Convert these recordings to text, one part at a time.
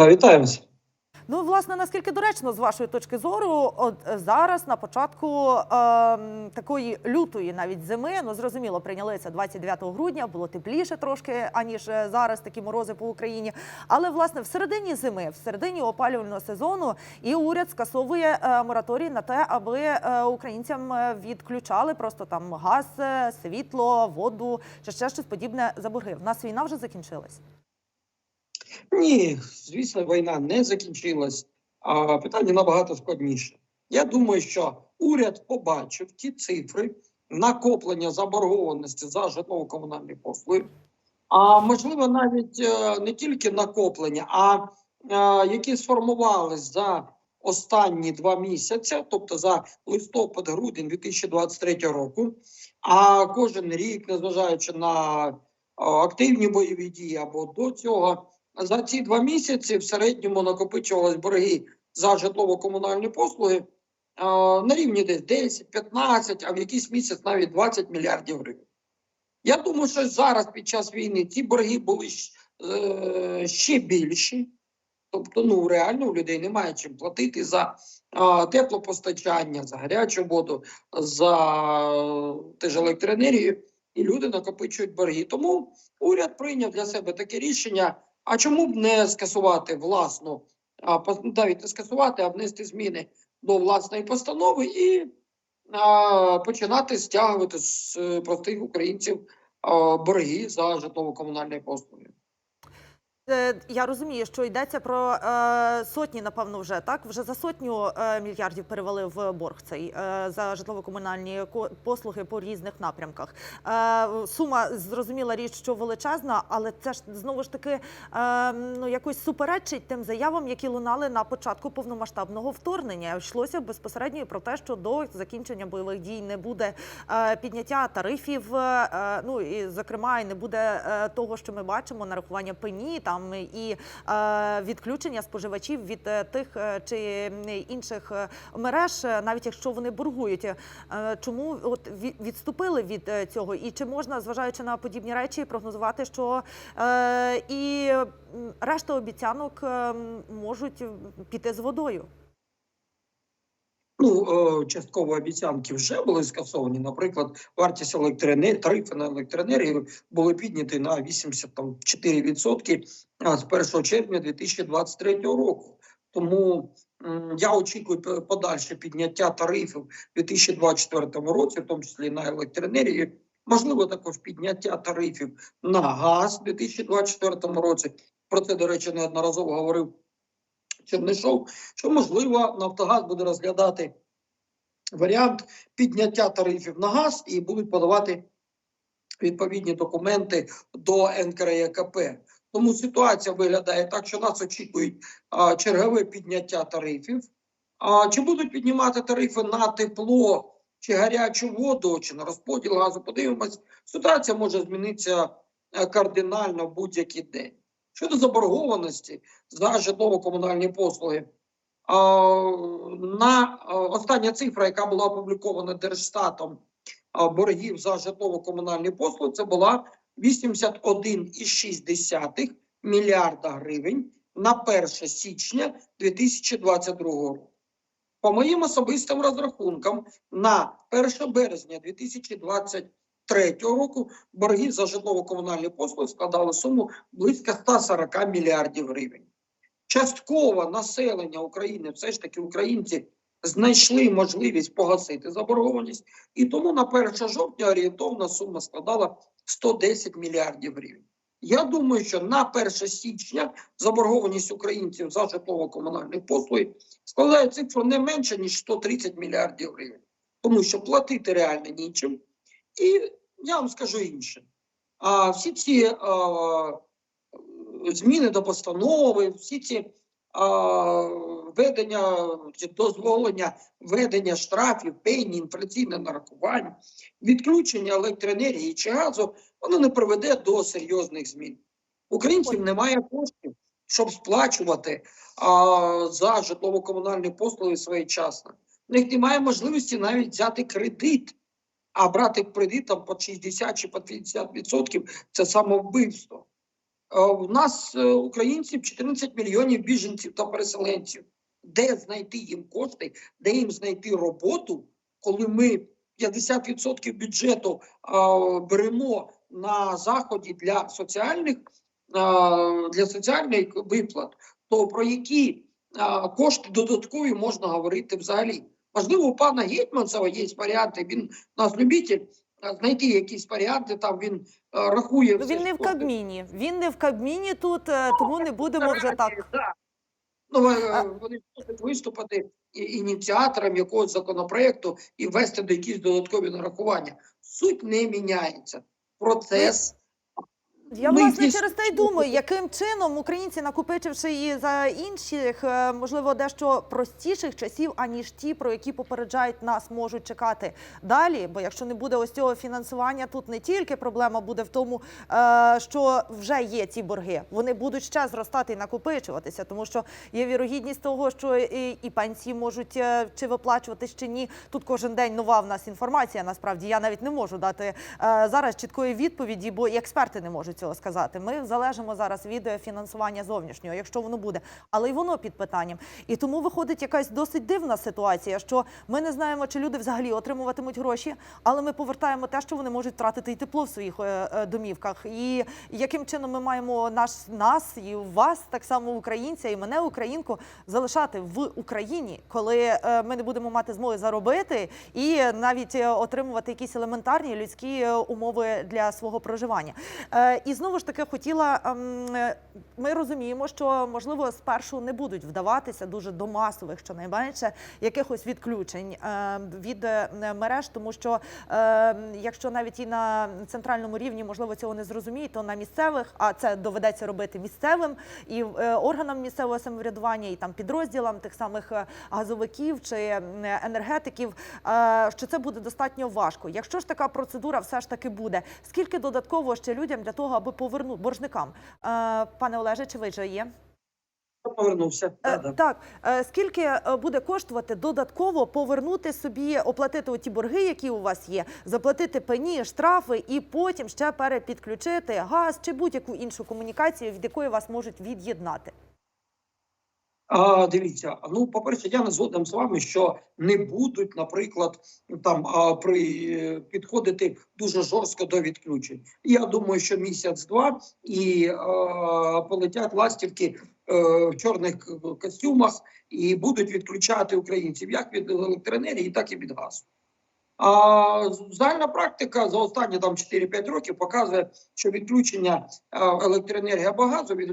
Да, вітаємося. Ну, власне, наскільки доречно з вашої точки зору, от е, зараз на початку ем, такої лютої навіть зими, ну зрозуміло, прийняли це 29 грудня, було тепліше трошки аніж е, зараз такі морози по Україні. Але власне в середині зими, в середині опалювального сезону, і уряд скасовує е, мораторій на те, аби е, українцям е, відключали просто там газ, е, світло, воду чи ще щось подібне за борги. В нас війна вже закінчилась. Ні, звісно, війна не закінчилась, а питання набагато складніше. Я думаю, що уряд побачив ті цифри накоплення заборгованості за житлово-комунальні послуги, а можливо, навіть е, не тільки накоплення, а е, які сформувались за останні два місяці, тобто за листопад-грудень 2023 року. А кожен рік, незважаючи на е, активні бойові дії або до цього. За ці два місяці в середньому накопичувались борги за житлово-комунальні послуги на рівні десь 10, 15, а в якийсь місяць навіть 20 мільярдів гривень. Я думаю, що зараз під час війни ці борги були е, ще більші. Тобто, ну реально у людей немає чим платити за а, теплопостачання, за гарячу воду, за е, теж електроенергію, і люди накопичують борги. Тому уряд прийняв для себе таке рішення. А чому б не скасувати власну, а навіть не скасувати, а внести зміни до власної постанови і а, починати стягувати з е, простих українців а, борги за житлово-комунальні послуги? Е, Я розумію, що йдеться про е, сотні, напевно, вже так. Вже за сотню е, мільярдів перевалив борг цей е, за житлово-комунальні ко- послуги по різних напрямках. Е, сума зрозуміла річ, що величезна, але це ж знову ж таки е, ну якось суперечить тим заявам, які лунали на початку повномасштабного вторгнення. Йшлося безпосередньо про те, що до закінчення бойових дій не буде е, підняття тарифів. е, ну і зокрема, і не буде е, того, що ми бачимо, нарахування пені там і е, відключення споживачів від е, тих е, чи інших мереж, навіть якщо вони боргують. Чому от відступили від цього? І чи можна, зважаючи на подібні речі, прогнозувати, що і решта обіцянок е, можуть піти з водою? Ну, е, частково обіцянки вже були скасовані. Наприклад, вартість електроенергії, тарифи на електроенергію були підняті на 84% а, з 1 червня 2023 року. Тому я очікую подальше підняття тарифів у 2024 році, в тому числі на електроенергію. Можливо, також підняття тарифів на газ у 2024 році. Про це, до речі, неодноразово говорив Чернишов, що можливо Нафтогаз буде розглядати варіант підняття тарифів на газ і будуть подавати відповідні документи до НКРЕКП. Тому ситуація виглядає так, що нас очікують а, чергове підняття тарифів. А чи будуть піднімати тарифи на тепло, чи гарячу воду, чи на розподіл газу? Подивимось, ситуація може змінитися е, кардинально в будь-який день. Щодо заборгованості за житлово-комунальні послуги, на остання цифра, яка була опублікована Держстатом боргів за житлово-комунальні послуги, це була 81,6 мільярда гривень на 1 січня 2022 року. По моїм особистим розрахункам, на 1 березня 2023 року борги за житлово-комунальні послуги складали суму близько 140 мільярдів гривень. Частково населення України, все ж таки українці, знайшли можливість погасити заборгованість, і тому на 1 жовтня орієнтовна сума складала 110 мільярдів гривень. Я думаю, що на 1 січня заборгованість українців за житлово-комунальні послуги складає цифру не менше ніж 130 мільярдів гривень, тому що платити реально нічим. І я вам скажу інше: а всі ці а, зміни до постанови, всі ці а, ведення дозволення ведення штрафів, пені, інфляційне нарахування, відключення електроенергії чи газу, воно не приведе до серйозних змін. Українців немає коштів, щоб сплачувати а, за житлово-комунальні послуги своєчасно. У них немає можливості навіть взяти кредит, а брати кредит там по 60 чи по 50% – це самовбивство. У нас е, українців 14 мільйонів біженців та переселенців. Де знайти їм кошти, де їм знайти роботу, коли ми 50% бюджету беремо на заході для соціальних для соціальних виплат, то про які кошти додаткові можна говорити взагалі? Можливо, у пана Гетьманцева є варіанти. Він у нас любитель знайти якісь варіанти. Там він а, рахує. Ну, все, він не в Кабміні. Він не в Кабміні тут, е, тому не будемо вже так. Да. Ну, е, вони можуть виступити ініціатором якогось законопроекту і ввести до якісь додаткові нарахування. Суть не міняється. Процес. Я Ми власне через те й думаю, яким чином українці, накопичивши і за інших, е, можливо, дещо простіших часів, аніж ті, про які попереджають нас, можуть чекати далі. Бо якщо не буде ось цього фінансування, тут не тільки проблема буде в тому, е, що вже є ці борги, вони будуть ще зростати і накопичуватися, тому що є вірогідність того, що і, і пенсії можуть е, чи виплачуватись, чи ні. Тут кожен день нова в нас інформація. Насправді я навіть не можу дати зараз чіткої відповіді, бо і експерти не можуть цього сказати. Ми залежимо зараз від е, фінансування зовнішнього, якщо воно буде, але й воно під питанням. І тому виходить якась досить дивна ситуація, що ми не знаємо, чи люди взагалі отримуватимуть гроші, але ми повертаємо те, що вони можуть втратити і тепло в своїх е, е, домівках. І яким чином ми маємо наш нас і вас, так само українця, і мене, українку, залишати в Україні, коли ми не будемо мати змоги заробити і навіть отримувати якісь елементарні людські умови для свого проживання. І знову ж таки хотіла. ем, Ми розуміємо, що можливо спершу не будуть вдаватися дуже до масових, щонайменше, якихось відключень е, від е, мереж, тому що е, якщо навіть і на центральному рівні можливо цього не зрозуміють, то на місцевих, а це доведеться робити місцевим і е, органам місцевого самоврядування, і там підрозділам тих самих е, газовиків чи енергетиків, що це буде достатньо важко. Якщо ж така процедура все ж таки буде, скільки додатково ще людям для того, аби повернути боржникам? Е, Пане Олеже, чи ви вже є? Повернувся. Е, Так, Е, скільки буде коштувати додатково повернути собі, оплатити ті борги, які у вас є, заплатити пені, штрафи, і потім ще перепідключити газ чи будь-яку іншу комунікацію, від якої вас можуть від'єднати? А, дивіться, ну по-перше, я не згоден з вами, що не будуть, наприклад, там а, при е, підходити дуже жорстко до відключень. Я думаю, що місяць-два і а, полетять ластівки е, в чорних костюмах і будуть відключати українців як від електроенергії, так і від газу. А загальна практика за останні там 4-5 років показує, що відключення електроенергії або газу від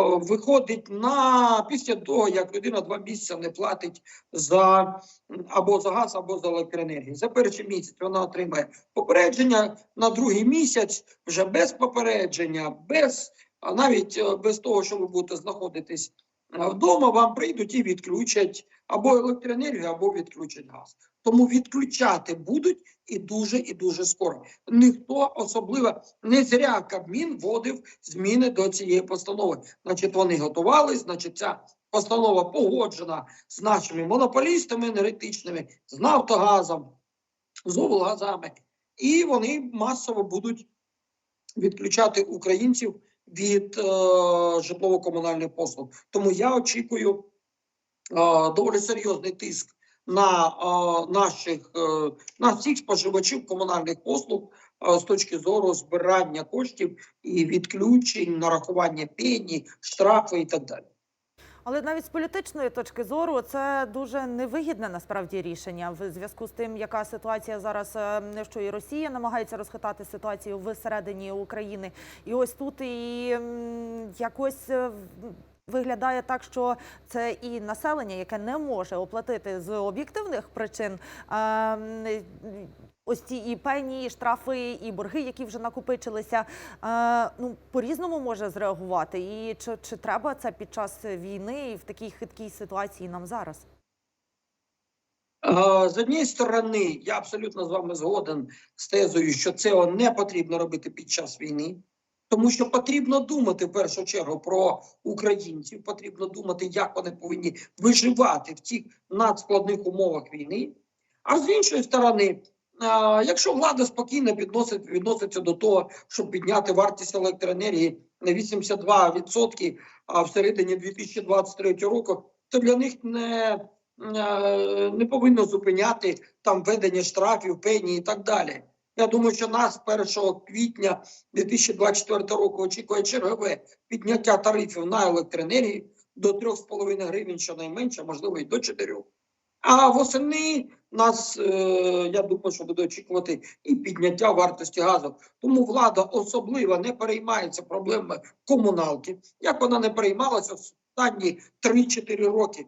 виходить на після того, як людина два місяці не платить за або за газ, або за електроенергію. За перший місяць вона отримає попередження, на другий місяць вже без попередження, без а навіть е, без того, що ви будете знаходитись е, вдома, вам прийдуть і відключать або електроенергію, або відключать газ. Тому відключати будуть і дуже і дуже скоро. Ніхто особливо не зря Кабмін вводив зміни до цієї постанови. Значить, вони готувались, значить, ця постанова погоджена з нашими монополістами енергетичними, з Нафтогазом, з облгазами, і вони масово будуть відключати українців від е, житлово-комунальних послуг. Тому я очікую е, доволі серйозний тиск на е, наших е, на всіх споживачів комунальних послуг е, з точки зору збирання коштів і відключень, нарахування пені, штрафи і так далі. Але навіть з політичної точки зору це дуже невигідне насправді рішення в зв'язку з тим, яка ситуація зараз, е, що і Росія намагається розхитати ситуацію всередині України. І ось тут і якось. е, Виглядає так, що це і населення, яке не може оплатити з об'єктивних причин ем, ось ці і пені, і штрафи, і борги, які вже накопичилися, е, ну по-різному може зреагувати. І чи, чи треба це під час війни і в такій хиткій ситуації нам зараз? Е, З однієї сторони, я абсолютно з вами згоден з тезою, що це не потрібно робити під час війни, тому що потрібно думати в першу чергу про українців, потрібно думати, як вони повинні виживати в цих надскладних умовах війни. А з іншої сторони, якщо влада спокійно відносить, відноситься до того, щоб підняти вартість електроенергії на 82% а в середині 2023 року, то для них не, е, не повинно зупиняти там введення штрафів, пені і так далі. Я думаю, що нас 1 квітня 2024 року очікує чергове підняття тарифів на електроенергію до 3,5 гривень щонайменше, можливо, і до 4. А восени нас, е, я думаю, що буде очікувати і підняття вартості газу. Тому влада особливо не переймається проблемами комуналки, як вона не переймалася останні 3-4 роки.